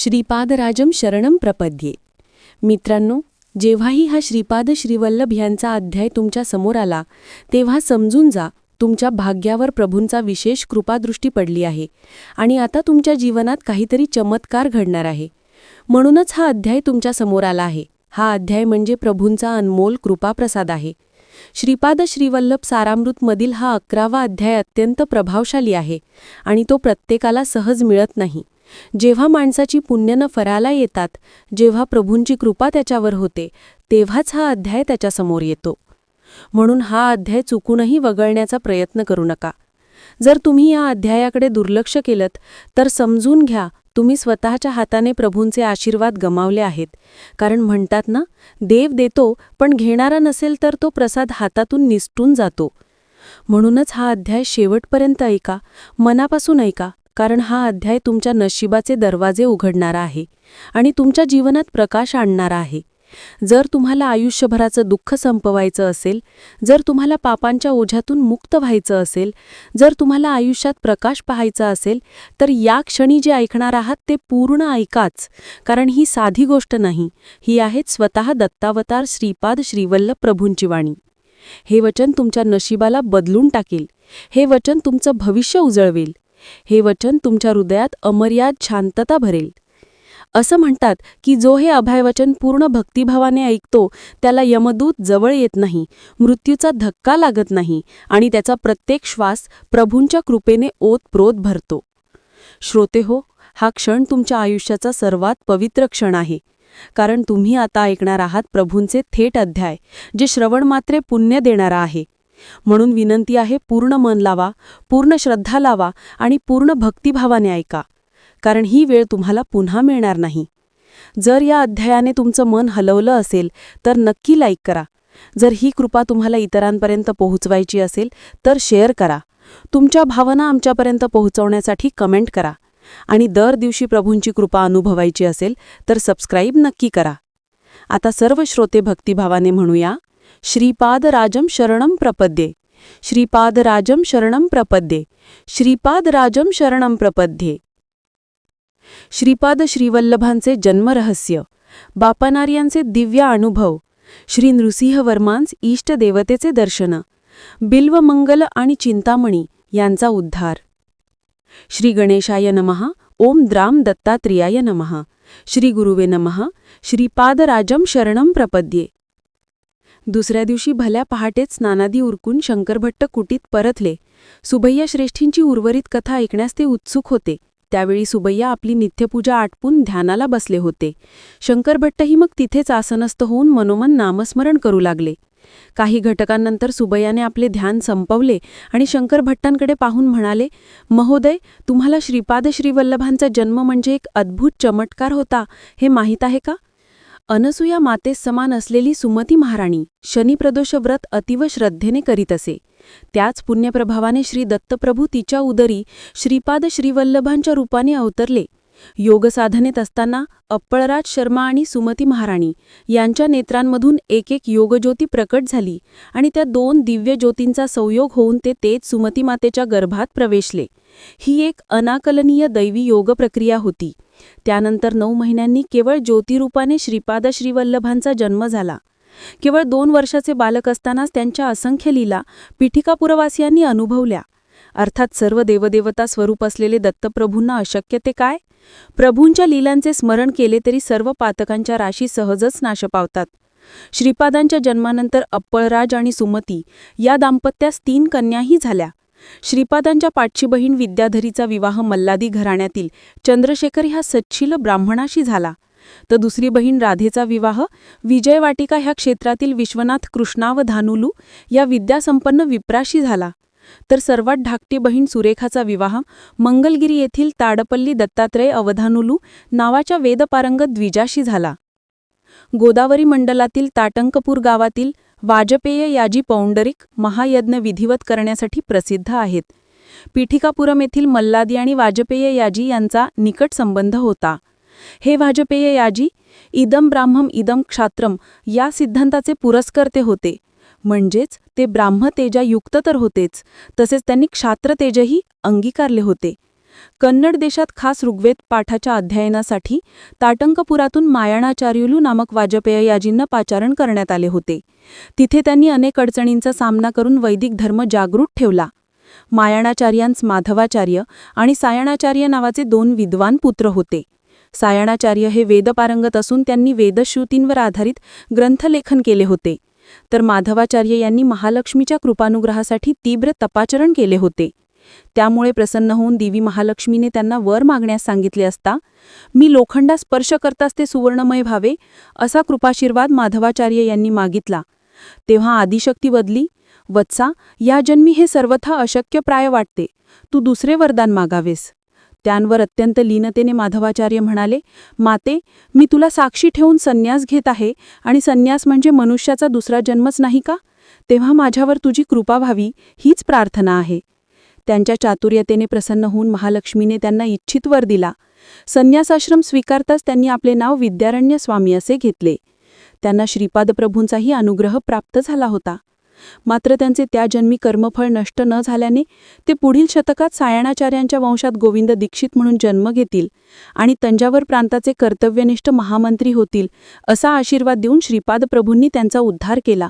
श्रीपादराजम शरणम प्रपद्ये. मित्रांनो जेव्हाही हा श्रीपाद श्रीवल्लभ यांचा अध्याय तुमच्यासमोर आला तेव्हा समजून जा तुमच्या भाग्यावर प्रभूंचा विशेष कृपादृष्टी पडली आहे आणि आता तुमच्या जीवनात काहीतरी चमत्कार घडणार आहे. म्हणूनच हा अध्याय तुमच्यासमोर आला आहे. हा अध्याय म्हणजे प्रभूंचा अनमोल कृपाप्रसाद आहे. श्रीपाद श्रीवल्लभ सारामृतमधील हा अकरावा अध्याय अत्यंत प्रभावशाली आहे आणि तो प्रत्येकाला सहज मिळत नाही. जेव्हा माणसाची पुण्यनं फराला येतात जेव्हा प्रभूंची कृपा त्याच्यावर होते तेव्हाच हा अध्याय त्याच्यासमोर येतो. म्हणून हा अध्याय चुकूनही वगळण्याचा प्रयत्न करू नका. जर तुम्ही या अध्यायाकडे दुर्लक्ष केलं तर समजून घ्या तुम्ही स्वतःच्या हाताने प्रभूंचे आशीर्वाद गमावले आहेत. कारण म्हणतात ना देव देतो पण घेणारा नसेल तर तो प्रसाद हातातून निसटून जातो. म्हणूनच हा अध्याय शेवटपर्यंत ऐका मनापासून ऐका कारण हा अध्याय तुमच्या नशिबाचे दरवाजे उघडणारा आहे आणि तुमच्या जीवनात प्रकाश आणणारा आहे. जर तुम्हाला आयुष्यभराचं दुःख संपवायचं असेल जर तुम्हाला पापांच्या ओझ्यातून मुक्त व्हायचं असेल जर तुम्हाला आयुष्यात प्रकाश पाहायचा असेल तर या क्षणी जे ऐकणार आहात ते पूर्ण ऐकाच कारण ही साधी गोष्ट नाही. ही आहेत स्वतः दत्तावतार श्रीपाद श्रीवल्लभ प्रभूंची वाणी हे वचन तुमच्या नशिबाला बदलून टाकेल. हे वचन तुमचं भविष्य उजळवेल. हे वचन तुमच्या हृदयात अमर्याद शांतता भरेल. असं म्हणतात की जो हे अभयवचन पूर्ण भक्तिभावाने ऐकतो त्याला यमदूत जवळ येत नाही मृत्यूचा धक्का लागत नाही आणि त्याचा प्रत्येक श्वास प्रभूंच्या कृपेने ओतप्रोत भरतो. श्रोते हो हा क्षण तुमच्या आयुष्याचा सर्वात पवित्र क्षण आहे. कारण तुम्ही आता ऐकणार आहात प्रभूंचे थेट अध्याय जे श्रवण मात्रे पुण्य देणारा आहे. म्हणून विनंती आहे पूर्ण मन लावा पूर्ण श्रद्धा लावा आणि पूर्ण भक्तिभावाने ऐका. कारण ही वेळ तुम्हाला पुन्हा मिळणार नाही. जर या अध्यायाने तुमचं मन हलवलं असेल तर नक्की लाईक करा. जर ही कृपा तुम्हाला इतरांपर्यंत पोहोचवायची असेल तर शेअर करा. तुमच्या भावना आमच्यापर्यंत पोहोचवण्यासाठी कमेंट करा. आणि दर दिवशी प्रभूंची कृपा अनुभवायची असेल तर सबस्क्राईब नक्की करा. आता सर्व श्रोते भक्तिभावाने म्हणूया श्रीपादराजं शरणं प्रपद्ये। श्रीपादराजं शरणं प्रपद्ये। श्रीपादराजं शरणं प्रपद्ये। श्रीपाद श्रीवल्लभांचे जन्मरहस्य। बापानार्यांचे दिव्य अनुभव। श्री नृसिंहवर्मांस इष्टदेवतेचे दर्शन। बिल्वमंगल आणि चिंतामणी यांचा उद्धार। श्री गणेशाय नमः। ओम द्राम दत्तात्रेयाय नमः। श्री गुरुवे नमः। श्रीपादराजं शरणं प्रपद्ये। दुसऱ्या दिवशी भल्या पहाटेच स्नानादी उरकून शंकरभट्ट कुटीत परतले. सुबैया श्रेष्ठींची उर्वरित कथा ऐकण्यास ते उत्सुक होते. त्यावेळी सुबैया आपली नित्यपूजा आटपून ध्यानाला बसले होते. शंकरभट्टही मग तिथेच आसनस्थ होऊन मनोमन नामस्मरण करू लागले. काही घटकांनंतर सुबैयाने आपले ध्यान संपवले आणि शंकरभट्टांकडे पाहून म्हणाले महोदय तुम्हाला श्रीपाद श्रीवल्लभांचा जन्म म्हणजे एक अद्भुत चमत्कार होता. हे माहीत आहे का? अनसूया मातेस समान असलेली सुमती महाराणी शनिप्रदोष व्रत अतिव श्रद्धेने करीत असे. त्याच पुण्यप्रभावाने श्री दत्तप्रभू तिच्या उदरी श्रीपाद श्रीवल्लभांच्या रूपाने अवतरले. योगसाधनेत असताना अप्पळराज शर्मा आणि सुमती महाराणी यांच्या नेत्रांमधून एक एक योगज्योती प्रकट झाली आणि त्या दोन दिव्य ज्योतींचा संयोग होऊन ते तेच सुमती मातेच्या गर्भात प्रवेशले. ही एक अनाकलनीय दैवी योग प्रक्रिया होती. त्यानंतर नऊ महिन्यांनी केवळ ज्योतिरूपाने श्रीपाद श्रीवल्लभांचा जन्म झाला. केवळ दोन वर्षाचे बालक असतानाच त्यांच्या असंख्य लीला पिठिकापुरवासियांनी अनुभवल्या. अर्थात सर्व देवदेवता स्वरूप असलेले दत्तप्रभूंना अशक्य ते काय? प्रभूंच्या लीलांचे स्मरण केले तरी सर्व पातकांच्या राशी सहजच नाश पावतात. श्रीपादांच्या जन्मानंतर अप्पळराज आणि सुमती या दाम्पत्यास तीन कन्याही झाल्या. श्रीपादांच्या पाठची बहीण विद्याधरीचा विवाह मल्लादी घराण्यातील चंद्रशेखर ह्या सच्छिल ब्राह्मणाशी झाला. तर दुसरी बहीण राधेचा विवाह विजयवाटिका ह्या क्षेत्रातील विश्वनाथ कृष्णा व धानुलू या विद्यासंपन्न विप्राशी झाला. तर सर्वात धाकटी बहीण सुरेखाचा विवाह मंगलगिरी येथील ताडपल्ली दत्तात्रय अवधानुलू नावाच्या वेदपारंगत द्विजाशी झाला. गोदावरी मंडलातील ताटंकपूर गावातील वाजपेय याजी पौंडरिक महायज्ञ विधिवत करण्यासाठी प्रसिद्ध आहेत. पीठिकापुरम येथील मल्लादी आणि वाजपेय याजी यांचा निकट संबंध होता. हे वाजपेय याजी इदम ब्राह्मम इदम क्षात्रम या सिद्धांताचे पुरस्कर्ते होते. म्हणजेच ते युक्त तर होतेच तसेच त्यांनी क्षात्रतेजही अंगीकारले होते. कन्नड देशात खास ऋग्वेद पाठाच्या अध्ययनासाठी ताटंकपुरातून मायाणाचार्युलू नामक वाजपेय याजींना पाचारण करण्यात आले होते. तिथे त्यांनी अनेक अडचणींचा सामना करून वैदिक धर्म जागृत ठेवला. मायाणाचार्यांस माधवाचार्य आणि सायणाचार्य नावाचे दोन विद्वान पुत्र होते. सायणाचार्य हे वेदपारंगत असून त्यांनी वेदश्रुतींवर आधारित ग्रंथलेखन केले होते. तर माधवाचार्य यांनी महालक्ष्मीच्या कृपानुग्रहासाठी तीव्र तपाचरण केले होते. त्यामुळे प्रसन्न होऊन देवी महालक्ष्मीने त्यांना वर मागण्यास सांगितले असता मी लोखंडा स्पर्श करताच ते सुवर्णमय व्हावे असा कृपाशीर्वाद माधवाचार्य यांनी मागितला. तेव्हा आदिशक्ती बदली वत्सा या जन्मी हे सर्वथा अशक्य प्राय वाटते. तू दुसरे वरदान मागावेस. त्यांवर अत्यंत लीनतेने माधवाचार्य म्हणाले माते मी तुला साक्षी ठेवून संन्यास घेत आहे आणि संन्यास म्हणजे मनुष्याचा दुसरा जन्मच नाही का? तेव्हा माझ्यावर तुझी कृपा व्हावी हीच प्रार्थना आहे. त्यांच्या चातुर्यतेने प्रसन्न होऊन महालक्ष्मीने त्यांना इच्छित वर दिला. संन्यासाश्रम स्वीकारताच त्यांनी आपले नाव विद्यारण्य स्वामी असे घेतले. त्यांना श्रीपाद प्रभूंचाही अनुग्रह प्राप्त झाला होता. मात्र त्यांचे त्या जन्मी कर्मफळ नष्ट न झाल्याने ते पुढील शतकात सायणाचार्यांच्या वंशात गोविंद दीक्षित म्हणून जन्म घेतील आणि तंजावर प्रांताचे कर्तव्यनिष्ठ महामंत्री होतील असा आशीर्वाद देऊन श्रीपाद प्रभूंनी त्यांचा उद्धार केला.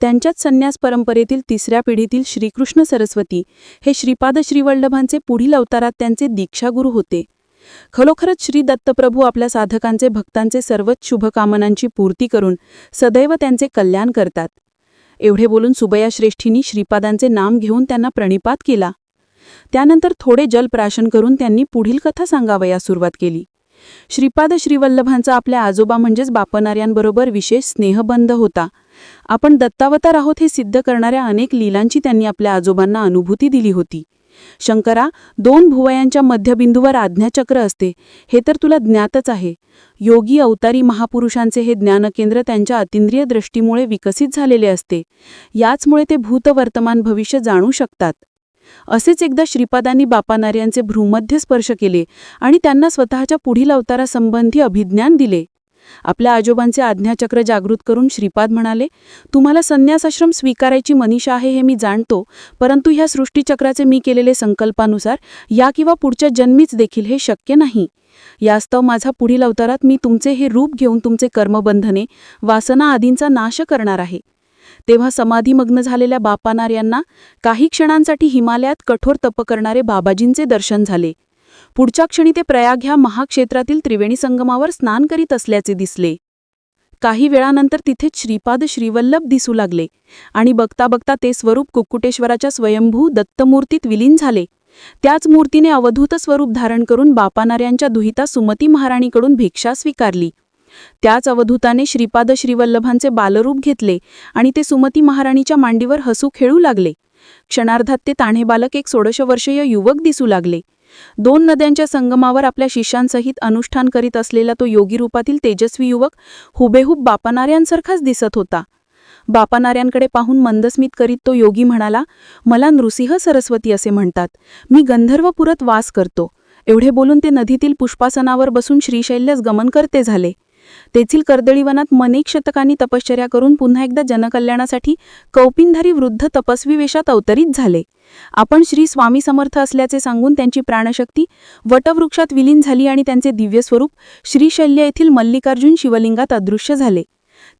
त्यांच्याच संन्यास परंपरेतील तिसऱ्या पिढीतील श्रीकृष्ण सरस्वती हे श्रीपाद श्रीवल्लभांचे पुढील अवतारात त्यांचे दीक्षागुरू होते. खरोखरच श्री दत्तप्रभू आपल्या साधकांचे भक्तांचे सर्वच शुभकामनांची पूर्ती करून सदैव त्यांचे कल्याण करतात. एवढे बोलून सुबया श्रेष्ठींनी श्रीपादांचे नाम घेऊन त्यांना प्रणिपात केला. त्यानंतर थोडे जलप्राशन करून त्यांनी पुढील कथा सांगावयास सुरुवात केली. श्रीपाद श्रीवल्लभांचा आपल्या आजोबा म्हणजेच बापनाऱ्यांबरोबर विशेष स्नेहबंध होता. आपण दत्तावतार आहोत हे सिद्ध करणाऱ्या अनेक लीलांची त्यांनी आपल्या आजोबांना अनुभूती दिली होती. शंकरा दोन भुवयांच्या मध्यबिंदूवर आज्ञाचक्र असते. हे तर तुला ज्ञातच आहे. योगी अवतारी महापुरुषांचे हे ज्ञानकेंद्र त्यांच्या अतिंद्रिय दृष्टीमुळे विकसित झालेले असते. याचमुळे ते भूतवर्तमान भविष्य जाणू शकतात. असेच एकदा श्रीपादांनी बापानार्यांचे भ्रूमध्य स्पर्श केले आणि त्यांना स्वतःच्या पुढील अवतारासंबंधी अभिज्ञान दिले. आपल्या आजोबांचे आज्ञाचक्र जागृत करून श्रीपाद म्हणाले तुम्हाला संन्यासाश्रम स्वीकारायची मनीषा आहे हे मी जाणतो परंतु ह्या सृष्टीचक्राचे मी केलेले संकल्पानुसार या किंवा पुढच्या जन्मीच देखील हे शक्य नाही. यास्तव माझा पुढील अवतारात मी तुमचे हे रूप घेऊन तुमचे कर्मबंधने वासना आदींचा नाश करणार आहे. तेव्हा समाधीमग्न झालेल्या बापानार यांना काही क्षणांसाठी हिमालयात कठोर तप करणारे बाबाजींचे दर्शन झाले. पुढच्या क्षणी ते प्रयाग ह्या महाक्षेत्रातील त्रिवेणी संगमावर स्नान करीत असल्याचे दिसले. काही वेळानंतर तिथेच श्रीपाद श्रीवल्लभ दिसू लागले आणि बघता बघता ते स्वरूप कुक्कुटेश्वराच्या स्वयंभू दत्तमूर्तीत विलीन झाले. त्याच मूर्तीने अवधूत स्वरूप धारण करून बापानाऱ्यांच्या दुहिता सुमती महाराणीकडून भिक्षा स्वीकारली. त्याच अवधूताने श्रीपाद श्रीवल्लभांचे बालरूप घेतले आणि ते सुमती महाराणीच्या मांडीवर हसू खेळू लागले. क्षणार्धात ते ताणे बालक एक सोळश वर्षीय युवक दिसू लागले. दोन नद्यांच्या संगमावर आपल्या शिष्यांसहित अनुष्ठान करीत असलेला तो योगी रूपातील तेजस्वी युवक हुबेहूब बापानाऱ्यांसारखाच दिसत होता. बापानाऱ्यांकडे पाहून मंदस्मित करीत तो योगी म्हणाला मला नृसिंह सरस्वती असे म्हणतात. मी गंधर्वपुरत वास करतो. एवढे बोलून ते नदीतील पुष्पासनावर बसून श्रीशैल्यास गमन करते झाले. तेथील कर्दळीवनात मनेक शतकांनी तपश्चर्या करून पुन्हा एकदा जनकल्याणासाठी कौपिनधारी वृद्ध तपस्वी वेशात अवतरित झाले. आपण श्री स्वामी समर्थ असल्याचे सांगून त्यांची प्राणशक्ती वटवृक्षात विलीन झाली आणि त्यांचे दिव्य स्वरूप श्रीशल्य येथील मल्लिकार्जुन शिवलिंगात अदृश्य झाले.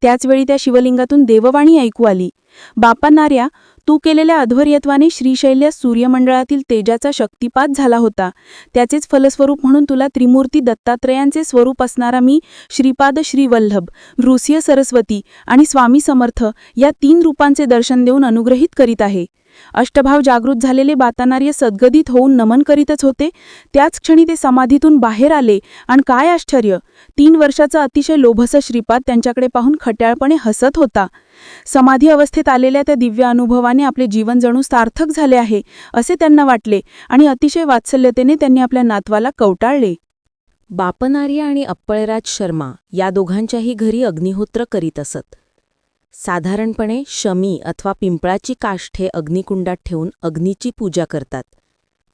त्याचवेळी त्या शिवलिंगातून देववाणी ऐकू आली. बापानार्या तू केलेल्या अध्वर्यत्वाने श्रीशैल्या सूर्यमंडळातील तेजाचा शक्तिपात झाला होता. त्याचेच फलस्वरूप म्हणून तुला त्रिमूर्ती दत्तात्रयांचे स्वरूप असणारा मी श्रीपाद श्रीवल्लभ नृसिंह सरस्वती आणि स्वामी समर्थ या तीन रूपांचे दर्शन देऊन अनुग्रहित करीत आहे. अष्टभाव जागृत झालेले बातानार्य सद्गदित होऊन नमन करीतच होते. त्याच क्षणी ते समाधीतून बाहेर आले आणि काय आश्चर्य! तीन वर्षाचा अतिशय लोभस श्रीपाद त्यांच्याकडे पाहून खट्याळपणे हसत होता. समाधी अवस्थेत आलेल्या त्या दिव्य अनुभवाने आपले जीवन जणू सार्थक झाले आहे असे त्यांना वाटले आणि अतिशय वात्सल्यतेने त्यांनी आपल्या नातवाला कवटाळले. बापनार्य आणि अप्पळराज शर्मा या दोघांच्याही घरी अग्निहोत्र करीत असत. साधारणपणे शमी अथवा पिंपळाची काष्ठे अग्निकुंडात ठेवून अग्नीची पूजा करतात.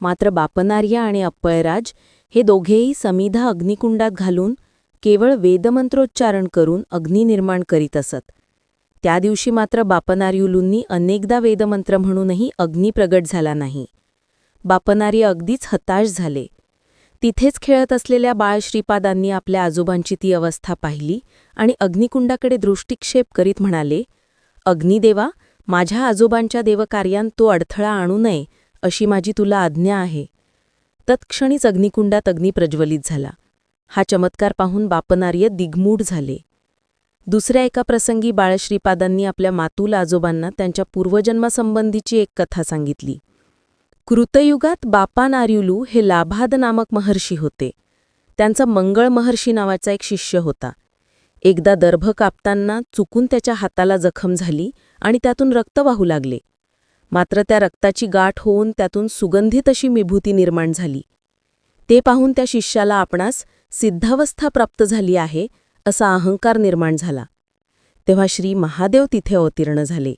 मात्र बापनार्य आणि अप्पळराज हे दोघेही समिधा अग्निकुंडात घालून केवळ वेदमंत्रोच्चारण करून अग्नी निर्माण करीत असत. त्या दिवशी मात्र बापनार्युलूंनी अनेकदा वेदमंत्र म्हणूनही अग्नी प्रगट झाला नाही. बापनार्य अगदीच हताश झाले. तिथेच खेळत असलेल्या बाळ श्रीपादांनी आपल्या आजोबांची ती अवस्था पाहिली आणि अग्निकुंडाकडे दृष्टिक्षेप करीत म्हणाले अग्निदेवा माझ्या आजोबांच्या देवकार्यांत तो अडथळा आणू नये अशी माझी तुला आज्ञा आहे. तत्क्षणीच अग्निकुंडात अग्नी प्रज्वलित झाला. हा चमत्कार पाहून बापनार्य दिग्मूढ झाले. दुसऱ्या एका प्रसंगी बाळश्रीपादांनी आपल्या मातूल आजोबांना त्यांच्या पूर्वजन्मासंबंधीची एक कथा सांगितली. कृतयुगात बापानार्युलू हे लाभाद नामक महर्षी होते. त्यांचा मंगळ महर्षी नावाचा एक शिष्य होता. एकदा दर्भ कापताना चुकून त्याच्या हाताला जखम झाली आणि त्यातून रक्त वाहू लागले. मात्र त्या रक्ताची गाठ होऊन त्यातून सुगंधित अशी विभूती निर्माण झाली. ते पाहून त्या शिष्याला आपणास सिद्धावस्था प्राप्त झाली आहे असा अहंकार निर्माण झाला. तेव्हा श्री महादेव तिथे अवतीर्ण झाले.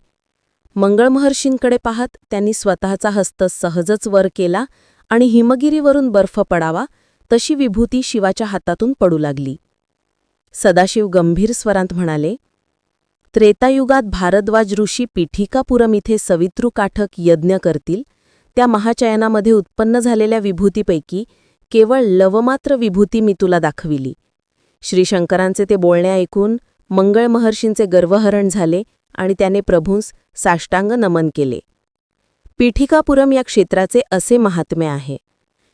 मंगळमहर्षींकडे पाहत त्यांनी स्वतःचा हस्त सहजच वर केला आणि हिमगिरीवरून बर्फ पडावा तशी विभूती शिवाच्या हातातून पडू लागली. सदाशिव गंभीर स्वरांत म्हणाले त्रेतायुगात भारद्वाज ऋषी पीठिकापुरम इथे सवितृकाठक यज्ञ करतील. त्या महाचयनामध्ये उत्पन्न झालेल्या विभूतीपैकी केवळ लवमात्र विभूती मी तुला दाखविली. श्रीशंकरांचे ते बोलणे ऐकून मंगळ महर्षींचे गर्वहरण झाले आणि त्याने प्रभूंस साष्टांग नमन केले. पीठिकापुरम या क्षेत्राचे असे महात्म्य आहे.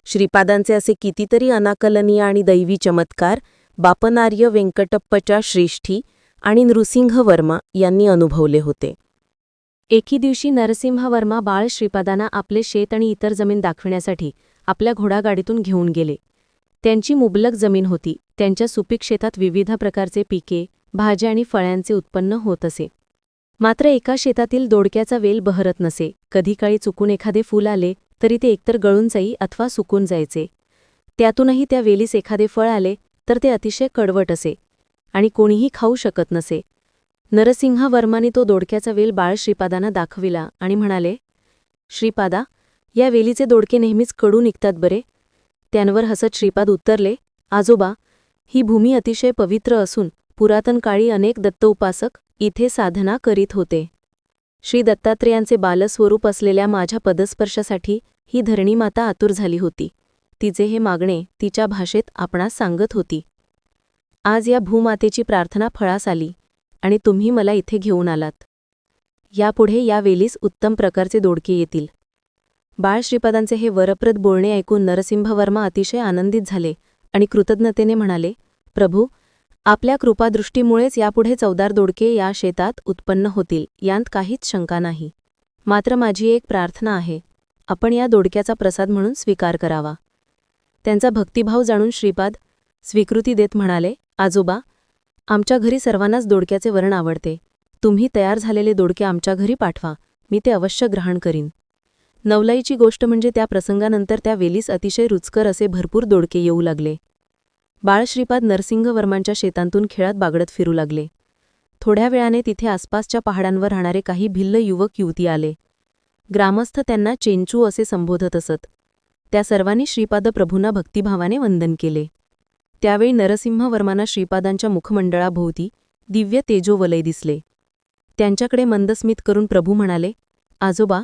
श्रीपादांचे असे कितीतरी अनाकलनीय आणि दैवी चमत्कार बापनार्य व्यंकटप्पच्या श्रेष्ठी आणि नृसिंह वर्मा यांनी अनुभवले होते. एके दिवशी नरसिंह वर्मा बाळ श्रीपादांना आपले शेत आणि इतर जमीन दाखविण्यासाठी आपल्या घोडागाडीतून घेऊन गेले. त्यांची मुबलक जमीन होती. त्यांच्या सुपीक शेतात विविध प्रकारचे पिके भाज्या आणि फळ्यांचे उत्पन्न होत असे. मात्र एका शेतातील दोडक्याचा वेल बहरत नसे. कधी काळी चुकून एखादे फूल आले तरी ते एकतर गळून जाई अथवा सुकून जायचे. त्यातूनही त्या वेलीस एखादे फळ आले तर ते अतिशय कडवट असे आणि कोणीही खाऊ शकत नसे. नरसिंह वर्माने तो दोडक्याचा वेल बाळ श्रीपादांना दाखविला आणि म्हणाले श्रीपादा या वेलीचे दोडके नेहमीच कडू निघतात बरे त्यांवर हसत श्रीपाद उत्तरले आजोबा ही भूमी अतिशय पवित्र असून पुरातन काळी अनेक दत्त उपासक इथे साधना करीत होते. श्री दत्तात्रेयांचे बालस्वरूप असलेल्या माझ्या पदस्पर्शासाठी ही धरणीमाता आतुर झाली होती. तिचे हे मागणे तिच्या भाषेत आपणास सांगत होती. आज या भूमातेची प्रार्थना फळास आली आणि तुम्ही मला इथे घेऊन आलात. यापुढे या वेलीस उत्तम प्रकारचे दोडके येतील. बाळ श्रीपदांचे हे वरप्रद बोलणे ऐकून नरसिंहवर्मा अतिशय आनंदित झाले आणि कृतज्ञतेने म्हणाले प्रभू आपल्या कृपादृष्टीमुळेच यापुढे चौदार दोडके या शेतात उत्पन्न होतील यांत काहीच शंका नाही. मात्र माझी एक प्रार्थना आहे आपण या दोडक्याचा प्रसाद म्हणून स्वीकार करावा. त्यांचा भक्तिभाव जाणून श्रीपाद स्वीकृती देत म्हणाले आजोबा आमच्या घरी सर्वांनाच दोडक्याचे वरण आवडते. तुम्ही तयार झालेले दोडके आमच्या घरी पाठवा मी ते अवश्य ग्रहण करीन. नवलाईची गोष्ट म्हणजे त्या प्रसंगानंतर त्या वेलीस अतिशय रुचकर असे भरपूर दोडके येऊ लागले. बाळ श्रीपाद नरसिंह वर्मांच्या शेतांतून खेळात बागडत फिरू लागले. थोड्या वेळाने तिथे आसपासच्या पहाडांवर राहणारे काही भिल्ल युवक युवती आले. ग्रामस्थ त्यांना चेंचू असे संबोधत असत. त्या सर्वांनी श्रीपाद प्रभूंना भक्तिभावाने वंदन केले. त्यावेळी नरसिंहवर्मांना श्रीपादांच्या मुखमंडळाभोवती दिव्य तेजोवलय दिसले. त्यांच्याकडे मंदस्मित करून प्रभू म्हणाले आजोबा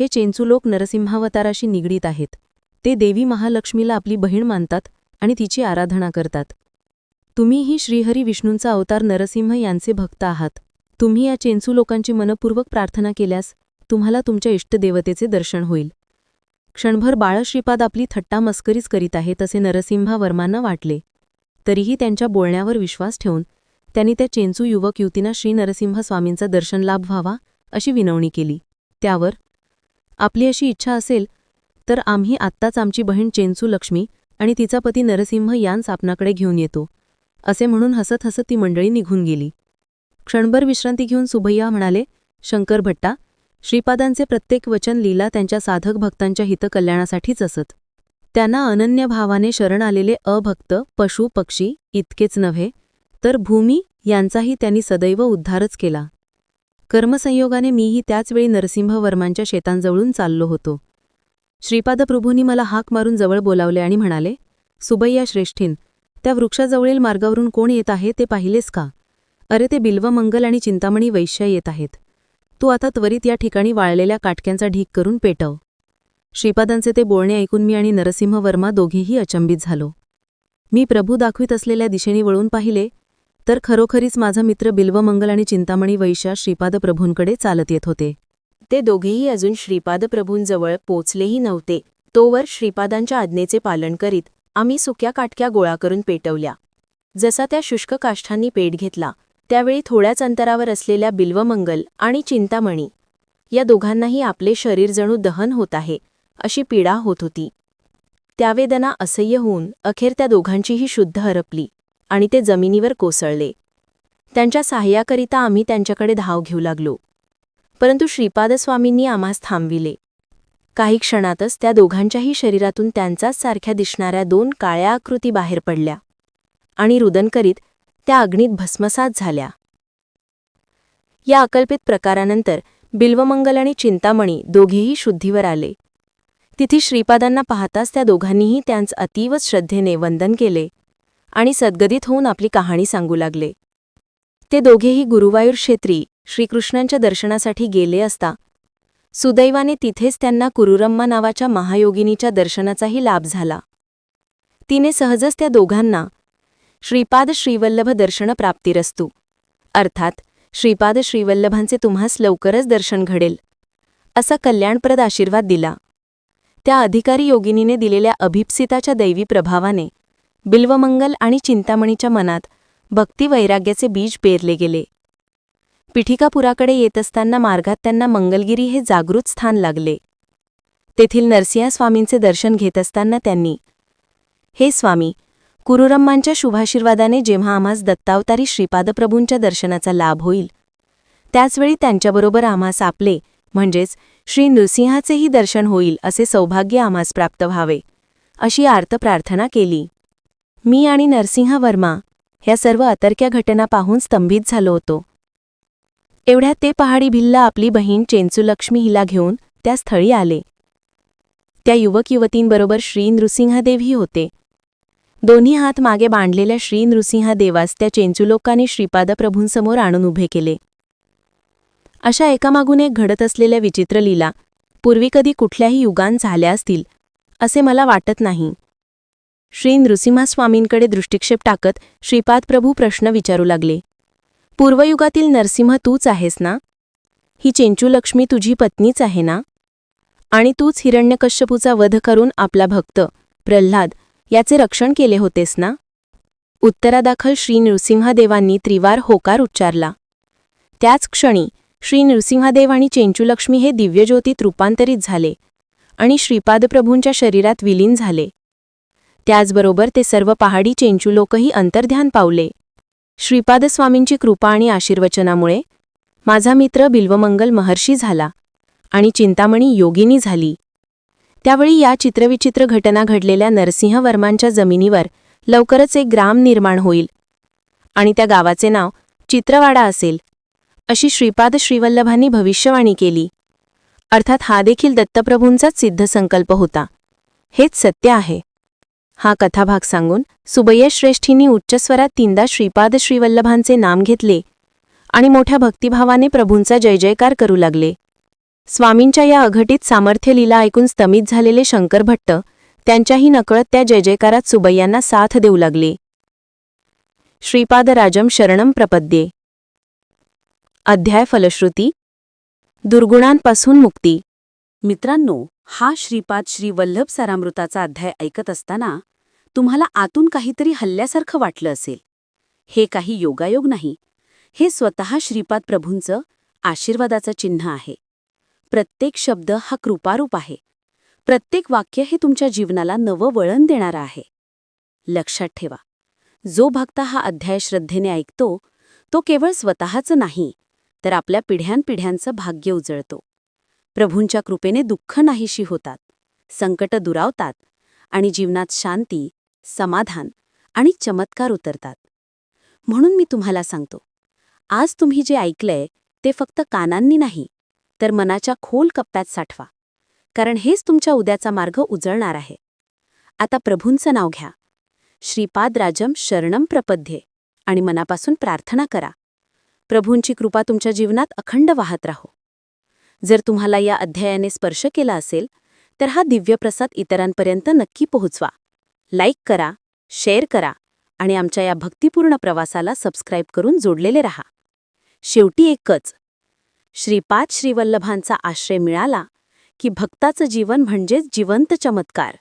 हे चेंचू लोक नरसिंहावताराशी निगडीत आहेत. ते देवी महालक्ष्मीला आपली बहीण मानतात आणि तिची आराधना करतात. तुम्हीही श्रीहरी विष्णूंचा अवतार नरसिंह यांचे भक्त आहात. तुम्ही या चेंचू लोकांची मनपूर्वक प्रार्थना केल्यास तुम्हाला तुमच्या इष्टदेवतेचे दर्शन होईल. क्षणभर बाळश्रीपाद आपली थट्टा मस्करीच करीत आहेत असे नरसिंहावर्मांना वाटले. तरीही त्यांच्या बोलण्यावर विश्वास ठेवून त्यांनी त्या चेंचू युवक युवतींना श्री नरसिंह स्वामींचा दर्शन लाभ व्हावा अशी विनवणी केली. त्यावर आपली अशी इच्छा असेल तर आम्ही आत्ताच आमची बहीण चेंचू लक्ष्मी आणि तिचा पती नरसिंह यांस आपणाकडे घेऊन येतो. असे म्हणून हसत हसत ती मंडळी निघून गेली. क्षणभर विश्रांती घेऊन सुभैया म्हणाले शंकर भट्टा श्रीपादांचे प्रत्येक वचन लीला त्यांच्या साधक भक्तांच्या हितकल्याणासाठीच असत. त्यांना अनन्य भावाने शरण आलेले अभक्त पशु पक्षी इतकेच नव्हे तर भूमी यांचाही त्यांनी सदैव उद्धारच केला. कर्मसंयोगाने मीही त्याचवेळी नरसिंहवर्मांच्या शेतांजवळून चाललो होतो. श्रीपादप्रभूंनी मला हाक मारून जवळ बोलावले आणि म्हणाले सुबैया श्रेष्ठीन त्या वृक्षाजवळील मार्गावरून कोण येत आहे ते पाहिलेस का? अरे ते बिल्वमंगल आणि चिंतामणी वैश्य येत आहेत. तू आता त्वरित या ठिकाणी वाळलेल्या काटक्यांचा ढीक करून पेटव. श्रीपादांचे ते बोलणे ऐकून मी आणि नरसिंह वर्मा दोघेही अचंबित झालो. मी प्रभू दाखवित असलेल्या दिशेने वळून पाहिले तर खरोखरीच माझा मित्र बिल्वमंगल आणि चिंतामणी वैशा श्रीपाद प्रभूंकडे चालत येत होते. ते दोघेही अजून श्रीपादप्रभूंजवळ पोचलेही नव्हते. तोवर श्रीपादांच्या आज्ञेचे पालन करीत आम्ही सुक्या काटक्या गोळा करून पेटवल्या. जसा त्या शुष्क काष्ठांनी पेट घेतला त्यावेळी थोड्याच अंतरावर असलेल्या बिल्वमंगल आणि चिंतामणी या दोघांनाही आपले शरीर जणू दहन होत आहे अशी पीडा होत होती. त्यावेदना असह्य होऊन अखेर त्या दोघांचीही शुद्ध हरपली आणि ते जमिनीवर कोसळले. त्यांच्या सहाय्याकरिता आम्ही त्यांच्याकडे धाव घेऊ लागलो. परंतु श्रीपादस्वामींनी आम्हास थांबविले. काही क्षणातच त्या दोघांच्याही शरीरातून त्यांचाच सारख्या दिसणाऱ्या दोन काळ्या आकृती बाहेर पडल्या आणि रुदन करीत त्या अग्नीत भस्मसात झाल्या. या अकल्पित प्रकारानंतर बिल्वमंगल आणि चिंतामणी दोघेही शुद्धीवर आले. तिथे श्रीपादांना पाहताच त्या दोघांनीही त्यांच अतीव श्रद्धेने वंदन केले आणि सद्गदित होऊन आपली कहाणी सांगू लागले. ते दोघेही गुरुवायूर क्षेत्री श्रीकृष्णांच्या दर्शनासाठी गेले असता सुदैवाने तिथेच त्यांना कुरुरम्मा नावाच्या महायोगिनीच्या दर्शनाचाही लाभ झाला. तिने सहजच त्या दोघांना श्रीपाद श्रीवल्लभ दर्शन प्राप्तिरस्तू. अर्थात श्रीपाद श्रीवल्लभांचे तुम्हास लवकरच दर्शन घडेल असा कल्याणप्रद आशीर्वाद दिला. त्या अधिकारी योगिनीने दिलेल्या अभिप्सिताच्या दैवी प्रभावाने बिल्वमंगल आणि चिंतामणीच्या मनात भक्तिवैराग्याचे बीज पेरले गेले. पिठिकापुराकडे येत असताना मार्गात त्यांना मंगलगिरी हे जागृत स्थान लागले. तेथील नरसिंहा स्वामींचे दर्शन घेत असताना त्यांनी हे स्वामी कुरुरम्मांच्या शुभाशीर्वादाने जेव्हा आम्हास दत्तावतारी श्रीपादप्रभूंच्या दर्शनाचा लाभ होईल त्याचवेळी त्यांच्याबरोबर आम्हास आपले म्हणजेच श्री नृसिंहाचेही दर्शन होईल असे सौभाग्य आम्हास प्राप्त व्हावे अशी आर्त प्रार्थना केली. मी आणि नरसिंह वर्मा ह्या सर्व अतर्क्या घटना पाहून स्तंभित झालो होतो. एवढ्यात ते पहाडी भिल्ला आपली बहीण चेंचुलक्ष्मी हिला घेऊन त्या स्थळी आले. त्या युवक युवतींबरोबर श्री नृसिंहदेवही होते. दोन्ही हात मागे बांधलेल्या श्री नृसिंहदेवास त्या चेंचुलोकांनी श्रीपादप्रभूंसमोर आणून उभे केले. अशा एकामागून एक घडत असलेल्या विचित्र लीला पूर्वी कधी कुठल्याही युगांत झाल्या असतील असे मला वाटत नाही. श्री नृसिंहस्वामींकडे दृष्टिक्षेप टाकत श्रीपादप्रभू प्रश्न विचारू लागले. पूर्वयुगातील नरसिंह तूच आहेस ना? ही चेंचूलक्ष्मी तुझी पत्नीच आहे ना? आणि तूच हिरण्यकश्यपूचा वध करून आपला भक्त प्रल्हाद याचे रक्षण केले होतेस ना? उत्तरादाखल श्री नृसिंहदेवांनी त्रिवार होकार उच्चारला. त्याच क्षणी श्री नृसिंहदेव आणि चेंचूलक्ष्मी हे दिव्यज्योतीत रूपांतरित झाले आणि श्रीपादप्रभूंच्या शरीरात विलीन झाले. त्याचबरोबर ते सर्व पहाडी चेंचुलोकही अंतर्ध्यान पावले. श्रीपादस्वामींची कृपा आणि आशीर्वचनामुळे माझा मित्र बिल्वमंगल महर्षी झाला आणि चिंतामणी योगिनी झाली. त्यावेळी या चित्रविचित्र घटना घडलेल्या नरसिंहवर्मांच्या जमिनीवर लवकरच एक ग्राम निर्माण होईल आणि त्या गावाचे नाव चित्रवाडा असेल अशी श्रीपाद श्रीवल्लभांनी भविष्यवाणी केली. अर्थात हा देखील दत्तप्रभूंचाच सिद्ध संकल्प होता. हेच सत्य आहे. हा कथाभाग सांगून सुबय्य श्रेष्ठींनी उच्चस्वरात तीनदा श्रीपाद श्रीवल्लभांचे नाम घेतले आणि मोठ्या भक्तिभावाने प्रभूंचा जय जयकार करू लागले. स्वामींच्या या अघटित सामर्थ्य लीला ऐकून स्तमित झालेले शंकर भट्ट त्यांच्याही नकळत त्या जय जयकारात सुबय्यांना साथ देऊ लागले. श्रीपादराजम शरणम प्रपद्ये. अध्याय फलश्रुती. दुर्गुणांपासून मुक्ती. मित्रांनो हा श्रीपाद श्री वल्लभ सारामृताचा अध्याय ऐकत असताना तुम्हाला आतून काहीतरी हल्ल्यासारखं वाटलं असेल. हे काही योगायोग नाही. हे स्वतः श्रीपाद प्रभूंचं आशीर्वादाचं चिन्ह आहे. प्रत्येक शब्द हा कृपारूप आहे. प्रत्येक वाक्य हे तुमच्या जीवनाला नवं वळण देणारं आहे. लक्षात ठेवा. जो भक्त हा अध्याय श्रद्धेने ऐकतो तो केवळ स्वतःचं नाही तर आपल्या पिढ्यानपिढ्यांचं भाग्य उजळतो. प्रभूंच्या कृपेने दुःख नाहीशी होतात संकट दुरावतात आणि जीवनात शांती समाधान आणि चमत्कार उतरतात. म्हणून मी तुम्हाला सांगतो आज तुम्ही जे ऐकलंय ते फक्त कानांनी नाही तर मनाच्या खोल कप्प्यात साठवा कारण हेच तुमच्या उद्याचा मार्ग उजळणार आहे. आता प्रभूंचं नाव घ्या. श्रीपादराजम शरणम प्रपद्ये आणि मनापासून प्रार्थना करा. प्रभूंची कृपा तुमच्या जीवनात अखंड वाहत राहो. जर तुम्हाला या अध्यायाने स्पर्श केला असेल तर हा दिव्यप्रसाद इतरांपर्यंत नक्की पोहोचवा. लाईक करा शेअर करा आणि आमच्या या भक्तिपूर्ण प्रवासाला सबस्क्राईब करून जोडलेले रहा. शेवटी एकच श्रीपाद श्रीवल्लभांचा आश्रय मिळाला की भक्ताचं जीवन म्हणजेच जिवंत चमत्कार.